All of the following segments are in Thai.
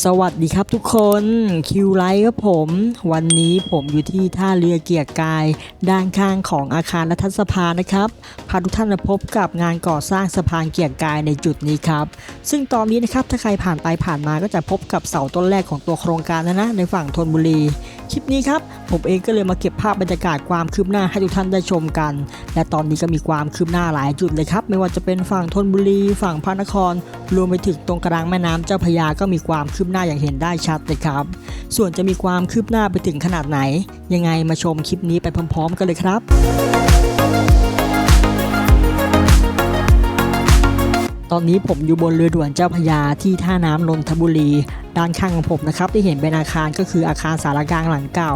สวัสดีครับทุกคนคิวไลท์ครับผม วันนี้ผมอยู่ที่ท่าเรือเกียรกาย ด้านข้างของอาคารรัฐสภานะครับพาทุกท่านมาพบกับงานก่อสร้างสะพานเกียรกายในจุดนี้ครับ ซึ่งตอนนี้นะครับถ้าใครผ่านไปผ่านมาก็จะพบกับเสาต้นแรกของตัวโครงการนะนะในฝั่งธนบุรีคลิปนี้ครับผมเองก็เลยมาเก็บภาพบรรยากาศความคืบหน้าให้ทุกท่านได้ชมกัน และตอนนี้ก็มีความคืบหน้าหลายจุดเลยครับ ไม่ว่าจะเป็นฝั่งธนบุรี ฝั่งพระนคร รวมไปถึงตรงกลางแม่น้ำเจ้าพยาก็มีความคืบหน้าอย่างเห็นได้ชัดเลยครับ ส่วนจะมีความคืบหน้าไปถึงขนาดไหน ยังไงมาชมคลิปนี้ไปพร้อม ๆ กันเลยครับตอนนี้ผมอยู่บนเรือด่วนเจ้าพยาที่ท่าน้ำนนทบุรี ด้านข้างของผมนะครับที่เห็นเป็นอาคารก็คืออาคารสารกลางหลังเก่า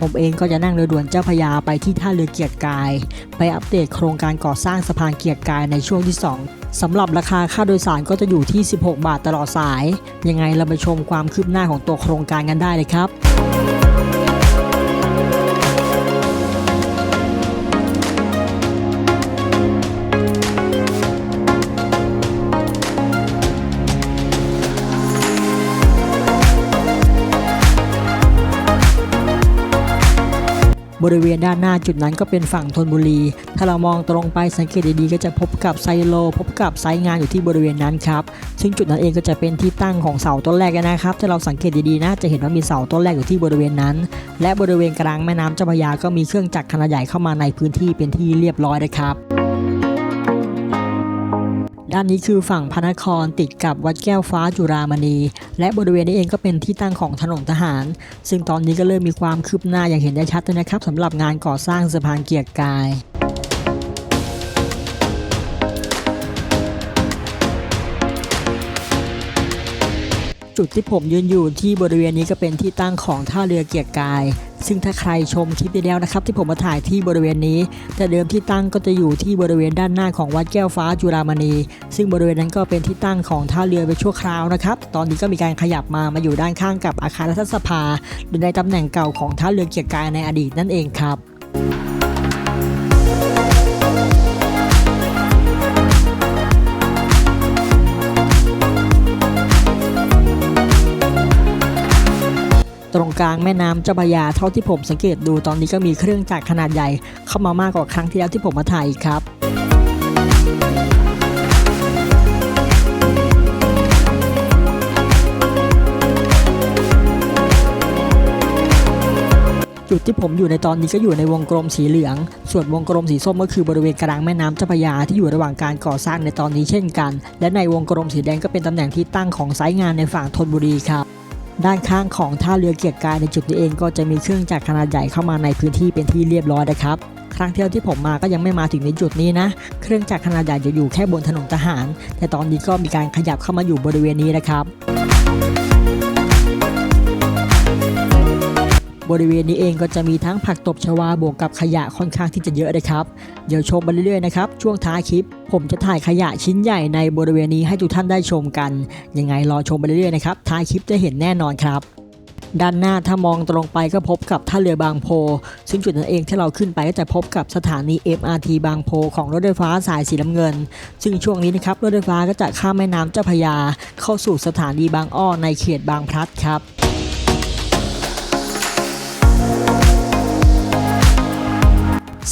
ผมเองก็จะนั่งเรือด่วนเจ้าพยาไปที่ท่าเรือเกียรติกาย ไปอัปเดตโครงการก่อสร้างสะพานเกียรติกายในช่วงที่ 2 สำหรับราคาค่าโดยสารก็จะอยู่ที่ 16 บาทตลอดสาย ยังไงเราไปชมความคืบหน้าของตัวโครงการกันได้เลยครับ บริเวณด้านหน้าจุดนั้นก็เป็นฝั่งธนบุรี ถ้าเรามองตรงไปสังเกตดีๆ ก็จะพบกับไซโล พบกับไซงานอยู่ที่บริเวณนั้นครับ ซึ่งจุดนั้นเองก็จะเป็นที่ตั้งของเสาต้นแรกนะครับ ถ้าเราสังเกตดีๆนะจะเห็นว่ามีเสาต้นแรกอยู่ที่บริเวณนั้น และบริเวณกลางแม่น้ำเจ้าพระยาก็มีเครื่องจักรขนาดใหญ่เข้ามาในพื้นที่เป็นที่เรียบร้อยนะครับ ด้านนี้คือฝั่งพระนครติดกับวัดแก้วฟ้าจุฬามณี และบริเวณนี้เองก็เป็นที่ตั้งของถนนทหาร ซึ่งตอนนี้ก็เริ่มมีความคืบหน้าอย่างเห็นได้ชัดเลยนะครับสำหรับงานก่อสร้างสะพานเกียรติกาย จุดที่ผมยืนอยู่ที่บริเวณนี้ก็เป็นที่ตั้งของท่าเรือเกียรกาย ซึ่งถ้าใครชมคลิปไปแล้วนะครับ ที่ผมมาถ่ายที่บริเวณนี้ แต่เดิมที่ตั้งก็จะอยู่ที่บริเวณด้านหน้าของวัดแก้วฟ้าจุฬามณี ซึ่งบริเวณนั้นก็เป็นที่ตั้งของท่าเรือไปชั่วคราวนะครับ ตอนนี้ก็มีการขยับมามาอยู่ด้านข้างกับอาคารรัฐสภาหรือในตำแหน่งเก่าของท่าเรือเกียรกายในอดีตนั่นเองครับ ตรงกลางแม่น้ำเจ้าพระยาเท่าที่ผมสังเกตดูตอนนี้ก็มีเครื่องจักรขนาดใหญ่ เข้ามามากกว่าครั้งที่แล้วที่ผมมาถ่ายครับจุดที่ผมอยู่ในตอนนี้ก็อยู่ในวงกลมสีเหลือง ส่วนวงกลมสีส้มก็คือบริเวณกลางแม่น้ำเจ้าพระยาที่อยู่ระหว่างการก่อสร้างในตอนนี้เช่นกัน และในวงกลมสีแดงก็เป็นตำแหน่งที่ตั้งของไซต์งานในฝั่งธนบุรีครับ ด้านข้างของท่าเรือเกียรกายในจุดนี้เองก็จะมีเครื่องจักรขนาดใหญ่เข้ามาในพื้นที่เป็นที่เรียบร้อยนะครับ ครั้งเที่ยวที่ผมมาก็ยังไม่มาถึงในจุดนี้นะ เครื่องจักรขนาดใหญ่จะอยู่แค่บนถนนทหาร แต่ตอนนี้ก็มีการขยับเข้ามาอยู่บริเวณนี้นะครับ บริเวณนี้เองก็จะมีทั้งผักตบชวาบวกกับขยะค่อนข้างที่จะเยอะเลยครับ เดี๋ยวชมไปเรื่อยๆนะครับ ช่วงท้ายคลิป ผมจะถ่ายขยะชิ้นใหญ่ในบริเวณนี้ให้ทุกท่านได้ชมกัน ยังไงรอชมไปเรื่อยๆนะครับท้ายคลิปจะเห็นแน่นอนครับด้านหน้าถ้ามองตรงไปก็พบกับท่าเรือบางโพ ซึ่งจุดนั้นเองที่เราขึ้นไปก็จะพบกับสถานี MRT บางโพ ของรถไฟฟ้าสายสีน้ำเงิน ซึ่งช่วงนี้นะครับรถไฟฟ้าก็จะข้ามแม่น้ำเจ้าพยา เข้าสู่สถานีบางอ้อในเขตบางพลัดครับ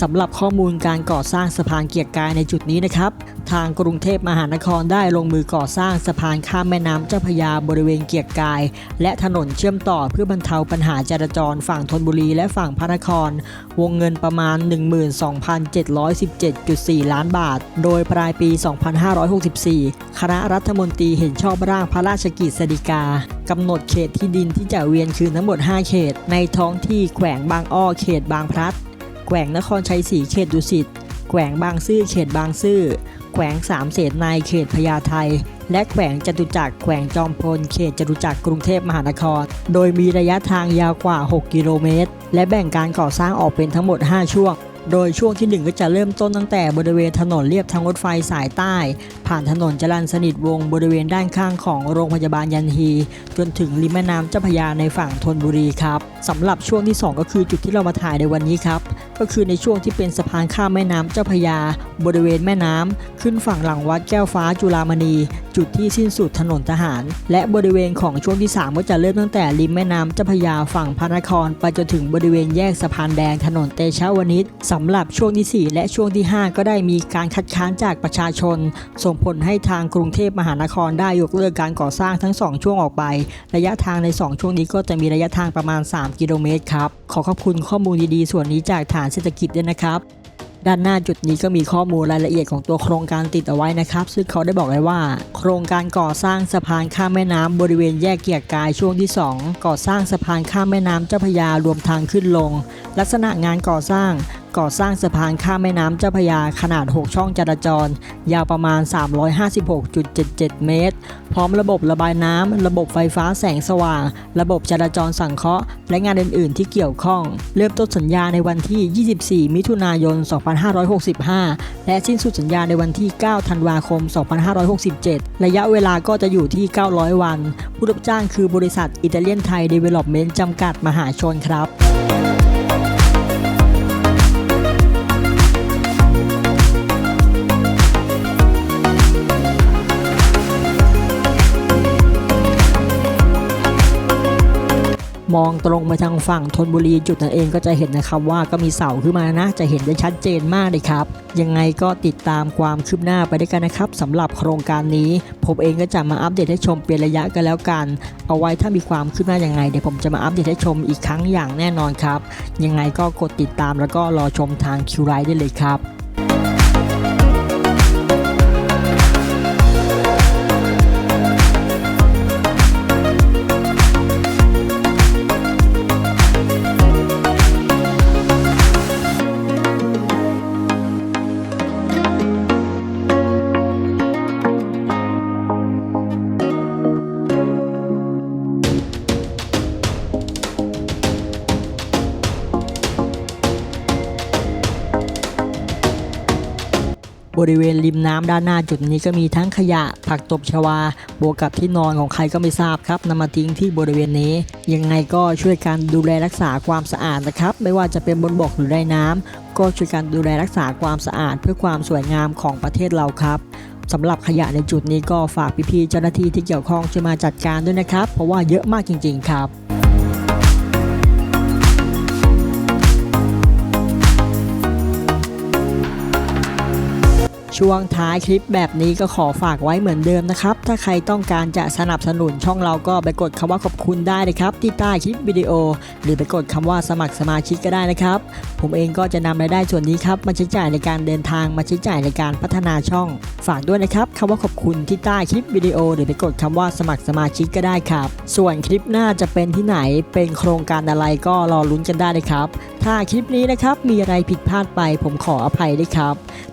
สำหรับข้อมูลการก่อสร้างสะพานเกียรติกายในจุดนี้นะครับ ทางกรุงเทพมหานครได้ลงมือก่อสร้างสะพานข้ามแม่น้ำเจ้าพยาบริเวณเกียรติกาย และถนนเชื่อมต่อเพื่อบรรเทาปัญหาจราจรฝั่งธนบุรีและฝั่งพระนคร วงเงินประมาณ 12,717.4 ล้านบาท โดยปลายปี 2564 คณะรัฐมนตรีเห็นชอบร่างพระราชกิจสีกากำหนดเขตที่ดินที่จะเวียนคืนทั้งหมด 5 เขต ในท้องที่แขวงบางอ้อเขตบางพลัด แขวงนครชัยศรีเขตดุสิต แขวงบางซื่อเขตบางซื่อ แขวงสามเสนในเขตพญาไทและแขวงจตุจักรแขวงจอมพล เขตจตุจักรกรุงเทพมหานคร โดยมีระยะทางยาวกว่า 6 กิโลเมตร และแบ่งการก่อสร้างออกเป็นทั้งหมด 5 ช่วง โดยช่วงที่ 1 ก็จะเริ่มต้นตั้งแต่บริเวณถนนเลียบทางรถไฟสายใต้ ผ่านถนนจรัญสนิทวงบริเวณด้านข้างของโรงพยาบาลยันฮี จนถึงริมแม่น้ำเจ้าพระยาในฝั่งธนบุรีครับสำหรับช่วงที่ 2 ก็คือจุดที่เรามาถ่ายในวันนี้ครับ ก็คือในช่วงที่เป็นสะพานข้ามแม่น้ำเจ้าพยา บริเวณแม่น้ำขึ้นฝั่งหลังวัดแก้วฟ้าจุฬามณี จุดที่สิ้นสุดถนนทหาร และบริเวณของช่วงที่ 3 ก็จะเริ่มตั้งแต่ริมแม่น้ำเจ้าพยาฝั่งพระนครไปจนถึงบริเวณแยกสะพานแดงถนนเตชะวนิชสำหรับช่วงทีสี่ 4 และช่วงที่ 5 ก็ได้มีการคัดค้านจากประชาชน ส่งผลให้ทางกรุงเทพมหานครได้ยกเลิกการก่อสร้างทั้ง 2 ช่วงออกไป ระยะทางใน 2 ช่วงนี้ก็จะมีระยะทางประมาณ 3 กิโลเมตรครับขอขอบคุณข้อมูลดีๆส่วนนี้จากฐานเศรษฐกิจด้วยนะครับ ด้านหน้าจุดนี้ก็มีข้อมูลรายละเอียดของตัวโครงการติดเอาไว้นะครับ ซึ่งเขาได้บอกไว้ว่า โครงการก่อสร้างสะพานข้ามแม่น้ำบริเวณแยกเกียรกายช่วงที่ 2 ก่อสร้างสะพานข้ามแม่น้ำเจ้าพยารวมทางขึ้นลง ลักษณะงานก่อสร้าง ก่อสร้างสะพานข้ามแม่น้ำเจ้าพยาขนาด 6 ช่องจราจร ยาวประมาณ 356.77 เมตร พร้อมระบบระบายน้ำ ระบบไฟฟ้าแสงสว่าง ระบบจราจรสังเคราะห์ และงานอื่น ๆ ที่เกี่ยวข้อง เริ่มต้นสัญญาในวันที่ 24 มิถุนายน 2565 และสิ้นสุดสัญญาในวันที่ 9 ธันวาคม 2567 ระยะเวลาก็จะอยู่ที่ 900 วัน ผู้รับจ้างคือบริษัทอิตาเลียนไทยเดเวล็อปเมนต์จำกัดมหาชนครับ มองตรงไปทางฝั่งธนบุรีจุดนั้นเองก็จะเห็นนะครับว่าก็มีเสาขึ้นมานะ จะเห็นได้ชัดเจนมากเลยครับยังไงก็ติดตามความคืบหน้าไปด้วยกันนะครับสำหรับโครงการนี้ ผมเองก็จะมาอัปเดตให้ชมเป็นระยะกันแล้วกัน เอาไว้ถ้ามีความคืบหน้ายังไง เดี๋ยวผมจะมาอัปเดตให้ชมอีกครั้งอย่างแน่นอนครับ ยังไงก็กดติดตามแล้วก็รอชมทางคิวไรได้เลยครับ บริเวณริมน้ำด้านหน้าจุดนี้ก็มีทั้งขยะ ผักตบชวา บวกกับที่นอนของใครก็ไม่ทราบครับนำมาทิ้งที่บริเวณนี้ ยังไงก็ช่วยกันดูแลรักษาความสะอาดนะครับ ไม่ว่าจะเป็นบนบกหรือในน้ำก็ช่วยกันดูแลรักษาความสะอาด เพื่อความสวยงามของประเทศเราครับสำหรับขยะในจุดนี้ก็ฝากพี่ๆเจ้าหน้าที่ที่เกี่ยวข้องช่วยมาจัดการด้วยนะครับ เพราะว่าเยอะมากจริง ๆ ครับ ช่วงท้ายคลิปแบบนี้ก็ขอฝากไว้เหมือนเดิมนะครับ ถ้าใครต้องการจะสนับสนุนช่องเราก็ไปกดคำว่าขอบคุณได้เลยครับ ที่ใต้คลิปวิดีโอ หรือไปกดคำว่าสมัครสมาชิกก็ได้นะครับ ผมเองก็จะนำรายได้ส่วนนี้ครับมาใช้จ่ายในการเดินทางมาใช้จ่ายในการพัฒนาช่อง ฝากด้วยนะครับคำว่าขอบคุณที่ใต้คลิปวิดีโอ หรือไปกดคำว่าสมัครสมาชิกก็ได้ครับ ส่วนคลิปหน้าจะเป็นที่ไหนเป็นโครงการอะไรก็รอลุ้นกันได้เลยครับ ถ้าคลิปนี้นะครับมีอะไรผิดพลาดไปผมขออภัยด้วยครับ